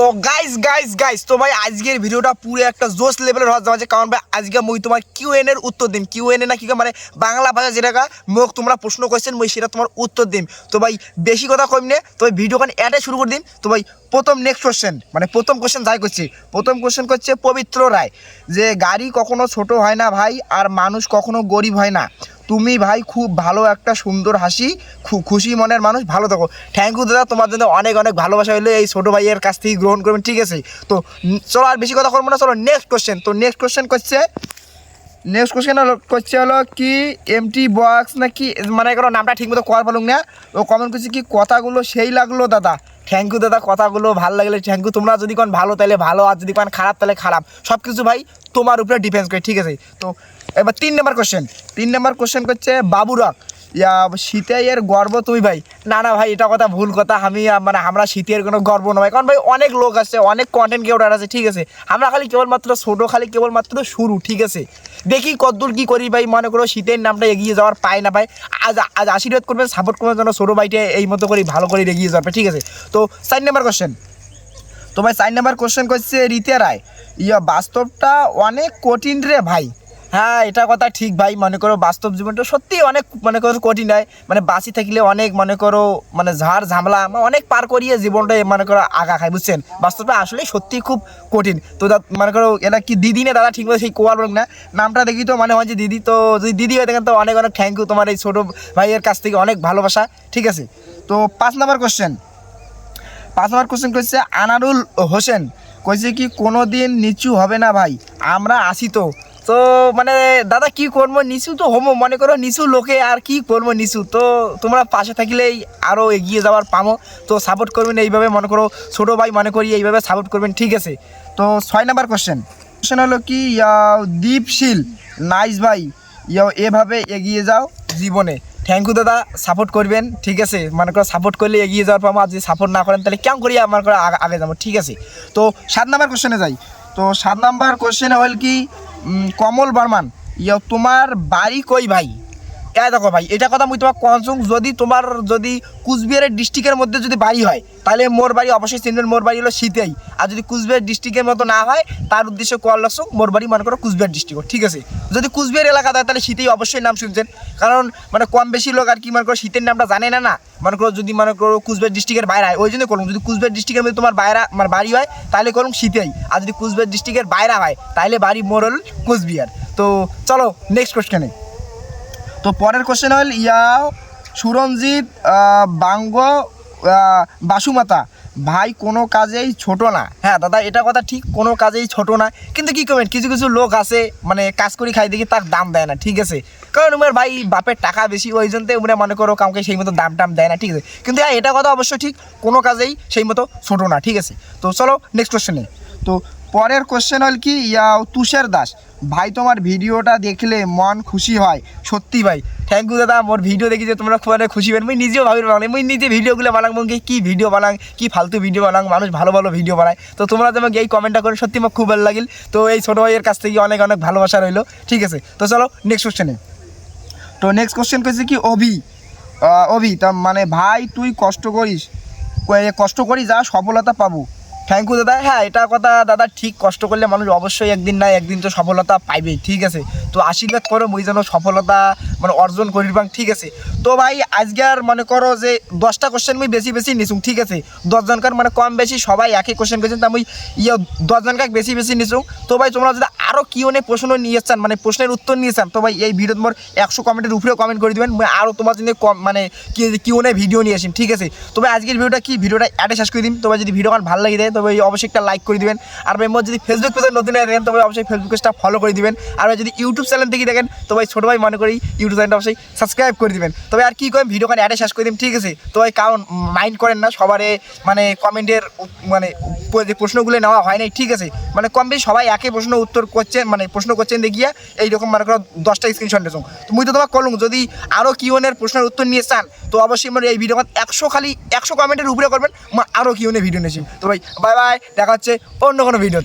তো guys guys guys তো ভাই আজকের ভিডিওটা পুরো একটা জোস লেভেলের হওয়া যাচ্ছে কারণ ভাই আজকে মুই তোমার কিউ এন এর উত্তর দিম। কিউ এন এ না কি মানে বাংলা ভাষা যেটা মোক তোমরা প্রশ্ন করছেন, মই সেটা তোমার উত্তর দিম। তো ভাই বেশি কথা কম নে। তো ভাই ভিডিওখান অ্যাডে শুরু করে দিন তো ভাই প্রথম নেক্সট কোশ্চেন মানে প্রথম কোশ্চেন যাই করছি। প্রথম কোশ্চেন করছে পবিত্র রায়, যে গাড়ি কখনো ছোট হয় না ভাই, আর মানুষ কখনো গরিব হয় না। তুমি ভাই খুব ভালো একটা সুন্দর হাসি খুশি মনের মানুষ, ভালো থাকো। থ্যাংক ইউ দাদা, তোমার জন্য অনেক অনেক ভালোবাসা হলো এই ছোটো ভাইয়ের কাছ থেকে গ্রহণ করবেন, ঠিক আছে? তো চলো আর বেশি কথা করব না, চলো নেক্সট কোশ্চেন তো নেক্সট কোশ্চেন করছে নেক্সট কোশ্চেন করছে হলো কি এমটি বক্স নাকি মানে কোনো নামটা ঠিক মতো করার পারুক না। ও কমেন্ট করছে কি, কথাগুলো সেই লাগল দাদা। থ্যাংক ইউ দাদা, কথাগুলো ভালো লাগলে থ্যাংক ইউ। তোমরা যদি কোন ভালো, তাহলে ভালো, আর যদি কোন খারাপ, তাহলে খারাপ। সব কিছু ভাই তোমার উপরে ডিপেন্ড করে, ঠিক আছে? তো এবার তিন নম্বর কোশ্চেন তিন নম্বর কোশ্চেন করছে বাবুরাক ইয়া, শীতের গর্ব তুই ভাই। না না ভাই, এটা কথা ভুল কথা। আমি মানে আমরা শীতের কোনো গর্ব নয় কারণ ভাই, অনেক লোক আছে, অনেক কন্টেন্ট ক্রিয়েটার আছে, ঠিক আছে? আমরা খালি কেবলমাত্র, ছোটো খালি কেবলমাত্র শুরু, ঠিক আছে? দেখি কতদূর কি করি ভাই, মনে করো শীতের নামটা এগিয়ে যাওয়ার পায় না পায় আজ আজ আশীর্বাদ করবেন সাপোর্ট করবেন যেন ছোটো ভাইটা এই মতো করে ভালো করে এগিয়ে যাবে, ঠিক আছে? তো চার নাম্বার কোশ্চেন তো ভাই, চার নাম্বার কোশ্চেন করছে রিতে রায়। ইয়া, বাস্তবটা অনেক কঠিন রে ভাই। হ্যাঁ এটা কথা ঠিক ভাই। মনে করো বাস্তব জীবনটা সত্যি অনেক, মনে করো কঠিন হয়। মানে বাঁচি থাকলে অনেক, মনে করো মানে ঝাড়, ঝামেলা মানে অনেক পার করিয়ে জীবনটা, মনে করো, আগা খায়, বুঝছেন? বাস্তবটা আসলে সত্যি খুব কঠিন। তো মনে করো এটা কি দিদি না দাদা ঠিক মতো সেই কোয়ার বলুক না? নামটা দেখি তো মানে হয় যে দিদি তো, যদি দিদি হয়ে থাকেন তো অনেক অনেক থ্যাংক ইউ তোমার এই ছোটো ভাইয়ের কাছ থেকে অনেক ভালোবাসা, ঠিক আছে? তো পাঁচ নাম্বার কোশ্চেন পাঁচ নম্বর কোশ্চেন করছে আনারুল হোসেন। কইছে কি কোনো দিন নিচু হবে না ভাই, আমরা আসি তো। তো মানে দাদা, কি করব? নিচু তো হমো মনে করো নিচু লোকে, আর কি করব নিচু? তো তোমরা পাশে থাকলেই আরও এগিয়ে যাওয়ার পামো। তো সাপোর্ট করবেন এইভাবে, মনে করো ছোটো ভাই মনে করি এইভাবে সাপোর্ট করবেন, ঠিক আছে? তো ছয় নাম্বার কোশ্চেন কোশ্চেন হলো কি দীপশীল। নাইস ভাই এভাবে এগিয়ে যাও জীবনে। থ্যাংক ইউ দাদা সাপোর্ট করবেন, ঠিক আছে? মনে করো সাপোর্ট করলে এগিয়ে যাওয়ার পর আমার যদি সাপোর্ট না করেন, তাহলে কেমন করি আমার করে আগে- যাব, ঠিক আছে? তো সাত নাম্বার কোশ্চেনে যাই। তো সাত নাম্বার কোশ্চেনে হল কি কমল বর্মান তোমার বাড়ি কই ভাই? এ দেখো ভাই, এটা কথা মুই তোমার কনসুম যদি তোমার, যদি কুচবিহারের ডিস্ট্রিক্টের মধ্যে যদি বাড়ি হয়, তাহলে মোর বাড়ি অবশ্যই চিনবেন মোর বাড়ি হলো শীতেই আর যদি কুচবিহার ডিস্ট্রিক্টের মতো না হয়, তার উদ্দেশ্যে কল লাগছো মোর বাড়ি মনে করো কুচবিহার ডিস্ট্রিক্ট ঠিক আছে? যদি কুচবিহার এলাকা হয় তাহলে শীতেই অবশ্যই নাম শুনছেন। কারণ মানে কম বেশি লোক আর কি মনে করো শীতের নামটা জানে না না? মনে করো যদি, মনে করো কুচবিহার ডিস্ট্রিক্টের বাইরে হয়, ওই জন্য করুন, যদি কুচবিহার ডিস্ট্রিক্টের মধ্যে তোমার বাইরে মানে বাড়ি হয়, তাহলে করুন শীতেই আর যদি কুচবিহার ডিস্ট্রিক্টের বাইরে হয়, তাহলে বাড়ি মোর হল কুচবিহার। তো চলো নেক্সট কোশ্চেনে তো পরের কোশ্চেন হল ইয়া সুরঞ্জিত বাঙ্গ বাসুমাতা। ভাই কোনো কাজেই ছোট না। হ্যাঁ দাদা, এটা কথা ঠিক, কোনো কাজেই ছোট না। কিন্তু কি করবেন কিছু কিছু লোক আছে মানে কাজ করি খাই দেখি তার দাম দেয় না, ঠিক আছে? কারণ উমের ভাই বাপের টাকা বেশি, ওই জন্য উমরে মনে করো কাউকে সেই মতো দাম টাম দেয় না, ঠিক আছে? কিন্তু হ্যাঁ এটা কথা অবশ্যই ঠিক, কোনো কাজেই সেই মতো ছোট না, ঠিক আছে? তো চলো নেক্সট কোশ্চেনে তো পরের কোশ্চেন হল কি? ইয়া তুষার দাস। ভাই, তোমার ভিডিওটা দেখলে মন খুশি হয়। সত্যি ভাই থ্যাংক ইউ দাদা, মোর ভিডিও দেখি যে তোমরা খুব খুশি হবেন মুই নিজেও ভাবি বানাই, মুই নিজে ভিডিওগুলো বানাং মগে কি ভিডিও বানাং কি ফালতু ভিডিও বানাং মানুষ ভালো ভালো ভিডিও বানায়। তো তোমরা তোমাকে এই কমেন্টটা করে, সত্যি আমার খুব ভালো লাগিল। তো এই ছোটো ভাইয়ের কাছ থেকে অনেক অনেক ভালোবাসা রইল, ঠিক আছে? তো চলো নেক্সট কোশ্চেনে তো নেক্সট কোশ্চেন করছে কি, অভি অভি, তা মানে ভাই, তুই কষ্ট করিস কষ্ট করি যা সফলতা পাবো। থ্যাংক ইউ দাদা। হ্যাঁ এটা কথা দাদা ঠিক কষ্ট করলে মানুষ অবশ্যই একদিন না একদিন তো সফলতা পাইবেই, ঠিক আছে? তো আশীর্বাদ করো, মুই যেন সফলতা মানে অর্জন করির বাং, ঠিক আছে। তো ভাই, আজকে আর মনে করো যে দশটা কোশ্চেন মুই বেশি বেশি নিছুম, ঠিক আছে। দশজনকার মানে কম বেশি সবাই একই কোশ্চেন করেছেন তা মুই ইয়ে দশজনকার বেশি বেশি নিছুম। তো ভাই, তোমরা যদি আরও কি অনেক প্রশ্ন নিয়ে চান মানে প্রশ্নের উত্তর নিয়ে তো ভাই, এই ভিডিও তোমার একশো কমেন্টের উপরেও কমেন্ট করে দিবেন। আরও তোমার জন্য কম মানে কি কি অনেক ভিডিও নিয়ে আসেন ঠিক আছে। তবে আজকের ভিডিওটা কি? ভিডিওটা অ্যাডে শেষ করে দিন তবে যদি ভিডিও আমার ভালো লাগে দেয় তবে অবশ্যই একটা লাইক করে দিবেন। আর ভাই, মোর যদি ফেসবুক পেজে নতুন হয়ে তবে অবশ্যই ফেসবুক পেজটা ফলো করে দিবেন। আর যদি ইউটিউব চ্যানেল থেকে দেখেন, তো ভাই, ছোটো ভাই, মনে করি চ্যানেলটা অবশ্যই সাবস্ক্রাইব করে দিবেন। তবে আর কি করেন ভিডিও খান অ্যাডে শেষ করে দিন ঠিক আছে? তো ওই কারণ মাইন্ড করেন না, সবারে মানে কমেন্টের মানে যে প্রশ্নগুলো নেওয়া হয় নাই, ঠিক আছে? মানে কম বেশি সবাই একই প্রশ্ন উত্তর করছেন মানে প্রশ্ন করছেন দেখিয়া এইরকম মনে করো দশটা স্ক্রিনশট নিয়েছো তো মুই তো তোমার কলুম, যদি আরও কিউনের প্রশ্নের উত্তর নিয়ে চান, তো অবশ্যই আমার এই ভিডিও একশো খালি, একশো কমেন্টের উপরে করবেন আরও কিউনের ভিডিও নিয়েছি তো ভাই বাই বাই দেখা হচ্ছে অন্য কোনো ভিডিও